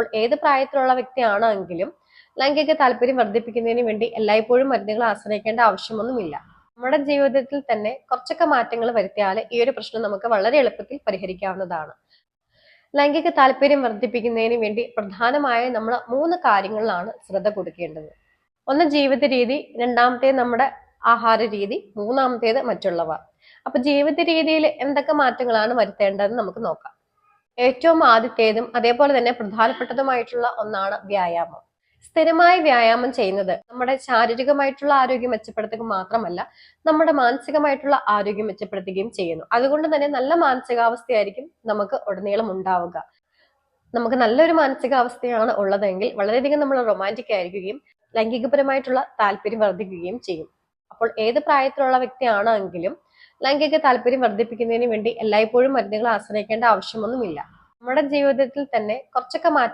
അപ്പോൾ ഏത് പ്രായത്തിലുള്ള വ്യക്തിയാണെങ്കിലും ലൈംഗിക താല്പര്യം വർദ്ധിപ്പിക്കുന്നതിന് വേണ്ടി എല്ലായ്പ്പോഴും മരുന്നുകൾ ആശ്രയിക്കേണ്ട ആവശ്യമൊന്നുമില്ല. നമ്മുടെ ജീവിതത്തിൽ തന്നെ കുറച്ചൊക്കെ മാറ്റങ്ങൾ വരുത്തിയാൽ ഈ ഒരു പ്രശ്നം നമുക്ക് വളരെ എളുപ്പത്തിൽ പരിഹരിക്കാവുന്നതാണ്. ലൈംഗിക താല്പര്യം വർദ്ധിപ്പിക്കുന്നതിന് വേണ്ടി പ്രധാനമായും നമ്മൾ മൂന്ന് കാര്യങ്ങളിലാണ് ശ്രദ്ധ കൊടുക്കേണ്ടത്. ഒന്ന് ജീവിത രീതി രണ്ടാമത്തേത് നമ്മുടെ ആഹാര രീതി മൂന്നാമത്തേത് മറ്റുള്ളവ. അപ്പൊ ജീവിത രീതിയിൽ എന്തൊക്കെ മാറ്റങ്ങളാണ് വരുത്തേണ്ടതെന്ന് നമുക്ക് നോക്കാം. ഏറ്റവും ആദ്യത്തേതും അതേപോലെ തന്നെ പ്രധാനപ്പെട്ടതുമായിട്ടുള്ള ഒന്നാണ് വ്യായാമം. സ്ഥിരമായി വ്യായാമം ചെയ്യുന്നത് നമ്മുടെ ശാരീരികമായിട്ടുള്ള ആരോഗ്യം മെച്ചപ്പെടുത്തുക മാത്രമല്ല നമ്മുടെ മാനസികമായിട്ടുള്ള ആരോഗ്യം മെച്ചപ്പെടുത്തുകയും ചെയ്യുന്നു. അതുകൊണ്ട് തന്നെ നല്ല മാനസികാവസ്ഥയായിരിക്കും നമുക്ക് ഉടനീളം ഉണ്ടാവുക. നമുക്ക് നല്ലൊരു മാനസികാവസ്ഥയാണ് ഉള്ളതെങ്കിൽ വളരെയധികം നമ്മൾ റൊമാന്റിക് ആയിരിക്കുകയും ലൈംഗികപരമായിട്ടുള്ള താല്പര്യം വർദ്ധിക്കുകയും ചെയ്യും. അപ്പോൾ ഏത് പ്രായത്തിലുള്ള വ്യക്തിയാണെങ്കിലും ലൈംഗിക താല്പര്യം വർദ്ധിപ്പിക്കുന്നതിന് വേണ്ടി എല്ലായ്പ്പോഴും മരുന്നുകൾ ആശ്രയിക്കേണ്ട ആവശ്യമൊന്നുമില്ല. നമ്മുടെ ജീവിതത്തിൽ തന്നെ കുറച്ചൊക്കെ മാറ്റം